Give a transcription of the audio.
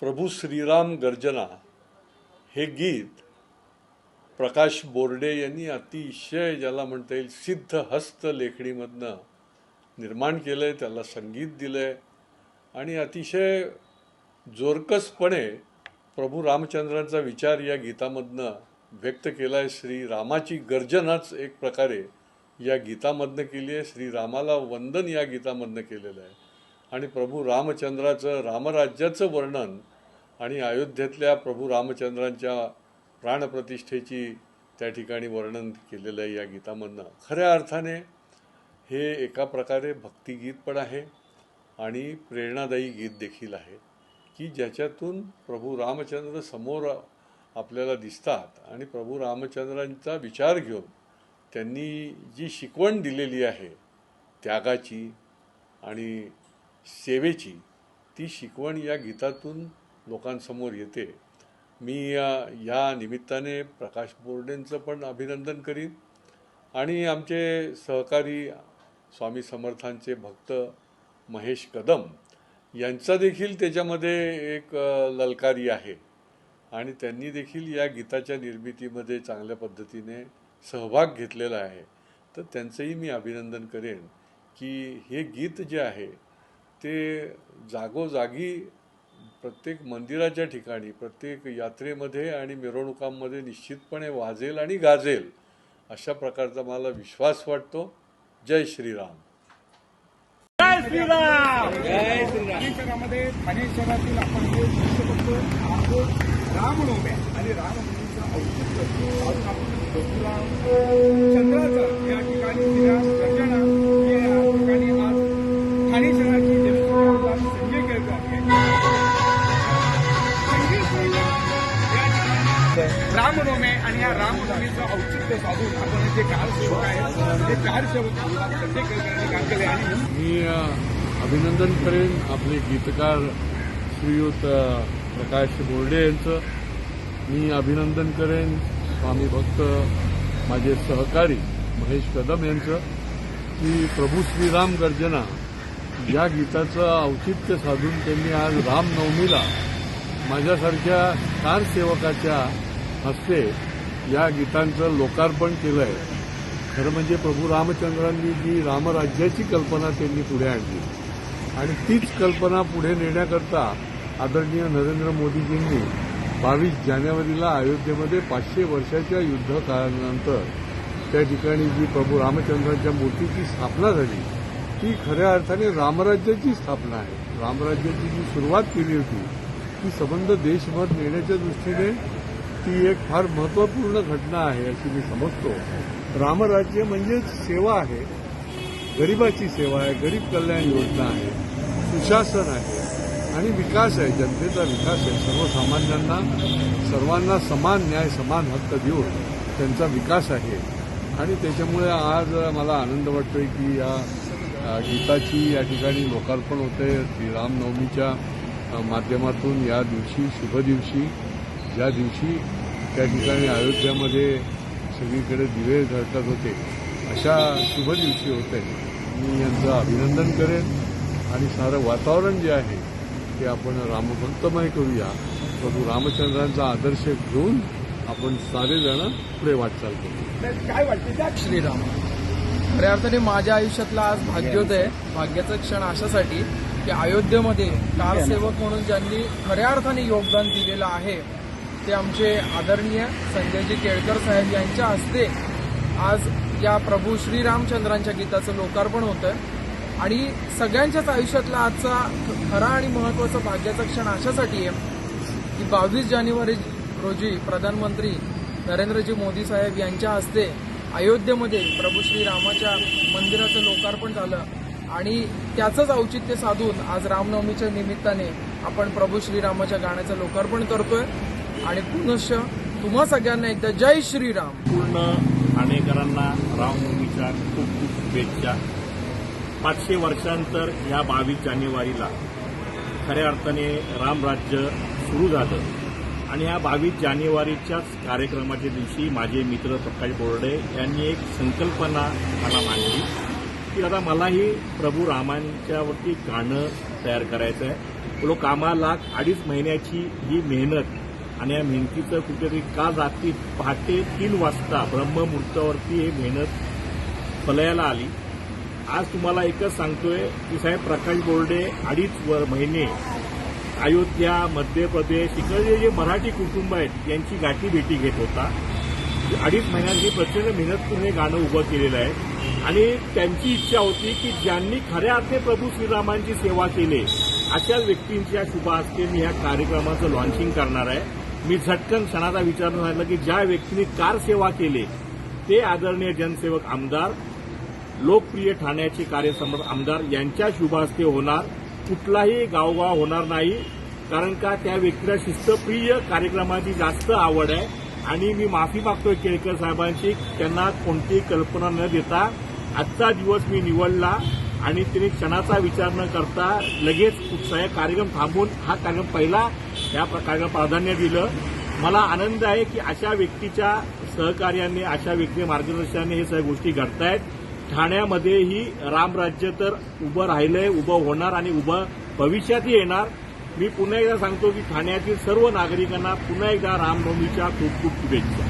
प्रभू श्रीराम गर्जना हे गीत प्रकाश बोर्डे यांनी अतिशय ज्याला म्हणता येईल सिद्ध हस्त लेखणीमधनं निर्माण केलं आहे त्याला संगीत दिलं आहे आणि अतिशय जोरकसपणे प्रभू रामचंद्रांचा विचार या गीतामधनं व्यक्त केला आहे श्री रामाची गर्जनाच एक प्रकारे या गीतामधनं केली आहे. श्रीरामाला वंदन या गीतामधनं केलेलं आहे. आणि प्रभू रामचंद्राचं रामराज्याचं वर्णन आणि अयोध्येतल्या प्रभू रामचंद्रांच्या प्राणप्रतिष्ठेची त्या ठिकाणी वर्णन केलेलं आहे या गीतामधनं. खऱ्या अर्थाने हे एका प्रकारे भक्तिगीत पण आहे आणि प्रेरणादायी गीत देखील आहे की ज्याच्यातून प्रभू रामचंद्र समोर आपल्याला दिसतात आणि प्रभू रामचंद्रांचा विचार घेऊन त्यांनी जी शिकवण दिलेली आहे त्यागाची आणि सेवेची ती शिकवण या गीतातून लोकांसमोर येते. मी या या निमित्ताने प्रकाश बोर्डेंचं पण अभिनंदन करीन आणि आमचे सहकारी स्वामी समर्थांचे भक्त महेश कदम यांचा देखील त्याच्यामध्ये एक ललकारी आहे आणि त्यांनी देखील या गीताच्या निर्मितीमध्ये चांगल्या पद्धतीने सहभाग घेतलेला आहे. तर त्यांचंही मी अभिनंदन करेन की हे गीत जे आहे ते जागोजागी प्रत्येक मंदिराच्या ठिकाणी प्रत्येक यात्रेमध्ये आणि मिरवणुकांमध्ये निश्चितपणे वाजेल आणि गाजेल अशा प्रकारचा मला विश्वास वाटतो. जय श्रीराम. जय श्रीराम! ठाणे शहरातील आपण जे दृश्य बघतो तो रामनवमी आहे. आणि रामनवमीचं औचित्य साधून आपण प्रभुराम चंद्राचं या ठिकाणी रामनवमी आहे आणि या रामनवमीचं औचित्य साधून आपण जे कारसेवक आहेत ते कारसेवक सेवक प्रत्येक काम केले आणि मी अभिनंदन करेन आपले गीतकार श्रीयुत प्रकाश बोर्डे यांचं. मी अभिनंदन करेन स्वामी भक्त माझे सहकारी महेश कदम यांचं की प्रभू श्रीराम गर्जना या गीताचं औचित्य साधून त्यांनी आज रामनवमीला माझ्यासारख्या कारसेवकाच्या हस्ते या गीतांचं लोकार्पण केलं आहे खरं म्हणजे प्रभू रामचंद्रांनी जी रामराज्याची कल्पना त्यांनी पुढे आणली. आणि तीच कल्पना पुढे नेण्याकरता आदरणीय नरेंद्र मोदीजींनी बावीस जानेवारीला अयोध्येमध्ये पाचशे वर्षाच्या युद्धकाळानंतर त्या ठिकाणी जी प्रभू रामचंद्रांच्या मूर्तीची स्थापना झाली ती खऱ्या अर्थाने रामराज्याची स्थापना आहे. रामराज्याची जी सुरुवात केली होती ती संबंध देशभर नेण्याच्या दृष्टीने ती एक फार महत्त्वपूर्ण घटना आहे अशी मी समजतो. रामराज्य म्हणजेच सेवा आहे. गरिबाची सेवा आहे गरीब कल्याण योजना आहे सुशासन आहे आणि विकास आहे. जनतेचा विकास आहे. सर्वसामान्यांना सर्वांना समान न्याय समान हक्क देऊन त्यांचा विकास आहे. आणि त्याच्यामुळे आज मला आनंद वाटतोय की या गीताची या ठिकाणी लोकार्पण होते श्रीरामनवमीच्या रामनवमीच्या माध्यमातून या दिवशी शुभ दिवशी ज्या दिवशी त्या ठिकाणी अयोध्यामध्ये सगळीकडे दिवे झळकत होते अशा शुभ दिवशी होते मी यांचं अभिनंदन करेन आणि सारं वातावरण जे आहे ते आपण रामभक्तमय करूया. प्रभू रामचंद्रांचा आदर्श घेऊन आपण सारेजण पुढे वाटचाल करू. काय वाटते त्या श्रीराम खऱ्या अर्थाने माझ्या आयुष्यातला आज भाग्योदय भाग्याचा क्षण अशासाठी की अयोध्येमध्ये कारसेवक म्हणून ज्यांनी खऱ्या अर्थाने योगदान दिलेलं आहे ते आमचे आदरणीय संजयजी केळकर साहेब यांच्या हस्ते आज या प्रभू श्रीरामचंद्रांच्या गीताचं लोकार्पण होतं आणि सगळ्यांच्याच आयुष्यातला आजचा खरा आणि महत्त्वाचा भाग्याचा क्षण अशासाठी आहे की बावीस जानेवारी रोजी प्रधानमंत्री नरेंद्रजी मोदी साहेब यांच्या हस्ते अयोध्येमध्ये प्रभू श्रीरामाच्या मंदिराचं लोकार्पण झालं. आणि त्याचंच औचित्य साधून आज रामनवमीच्या निमित्ताने आपण प्रभू श्रीरामाच्या गाण्याचं लोकार्पण करतोय. आणि पुनश तुम्हा सगळ्यांना एकदा जय श्रीराम. पूर्ण ठाणेकरांना रामनवमीच्या खूप खूप शुभेच्छा. पाचशे वर्षांतर या बावीस जानेवारीला खऱ्या अर्थाने रामराज्य सुरू झालं. आणि या बावीस जानेवारीच्याच कार्यक्रमाच्या दिवशी माझे मित्र प्रकाश बोर्डे यांनी एक संकल्पना मला मांडली की आता मलाही प्रभू रामांच्यावरती गाणं तयार करायचं आहे लोक कामाला अडीच महिन्याची ही मेहनत आणि या मेहनतीचं कुठेतरी का रात्री पहाटे तीन वाजता ब्रह्ममुहूर्तावरती हे मेहनत फलयाला आली. आज तुम्हाला एकच सांगतोय की साहेब प्रकाश बोर्डे अडीच वर महिने अयोध्या मध्य प्रदेश इकडे जे मराठी कुटुंब आहेत यांची गाठी भेटी घेत होता. अडीच महिन्यात ही प्रचंड मेहनत करून हे गाणं उभं केलेलं आहे. आणि त्यांची इच्छा होती की ज्यांनी खऱ्या अर्थी प्रभू श्रीरामांची सेवा केली अशा व्यक्तींच्या शुभ हस्ते मी ह्या कार्यक्रमाचं लॉन्चिंग करणार आहे. मी झटकन क्षणाचा विचार झाला की ज्या व्यक्तींनी कार सेवा केली ते आदरणीय जनसेवक आमदार लोकप्रिय ठाण्याचे कार्यसमर्थ आमदार यांच्या शुभास्ते होणार कुठलाही गावगाव होणार नाही कारण का त्या व्यक्तीला शिस्तप्रिय कार्यक्रमाची जास्त आवड आहे आणि मी माफी मागतोय केळकर साहेबांची त्यांना कोणतीही कल्पना न देता आजचा दिवस मी निवडला आणि त्यांनी क्षणाचा विचार न करता लगेच उत्साह कार्यक्रम थांबून हा कार्यक्रम पहिला. या प्रकारला प्राधान्य दिलं. मला आनंद आहे की अशा व्यक्तीच्या सहकार्याने अशा व्यक्ती मार्गदर्शनाने हे सगळ्या गोष्टी घडतायत. ठाण्यामध्येही रामराज्य तर उभं राहिलंय उभं होणार आणि उभं भविष्यातही येणार. मी पुन्हा एकदा सांगतो की ठाण्यातील सर्व नागरिकांना पुन्हा एकदा रामनवमीच्या खूप खूप शुभेच्छा.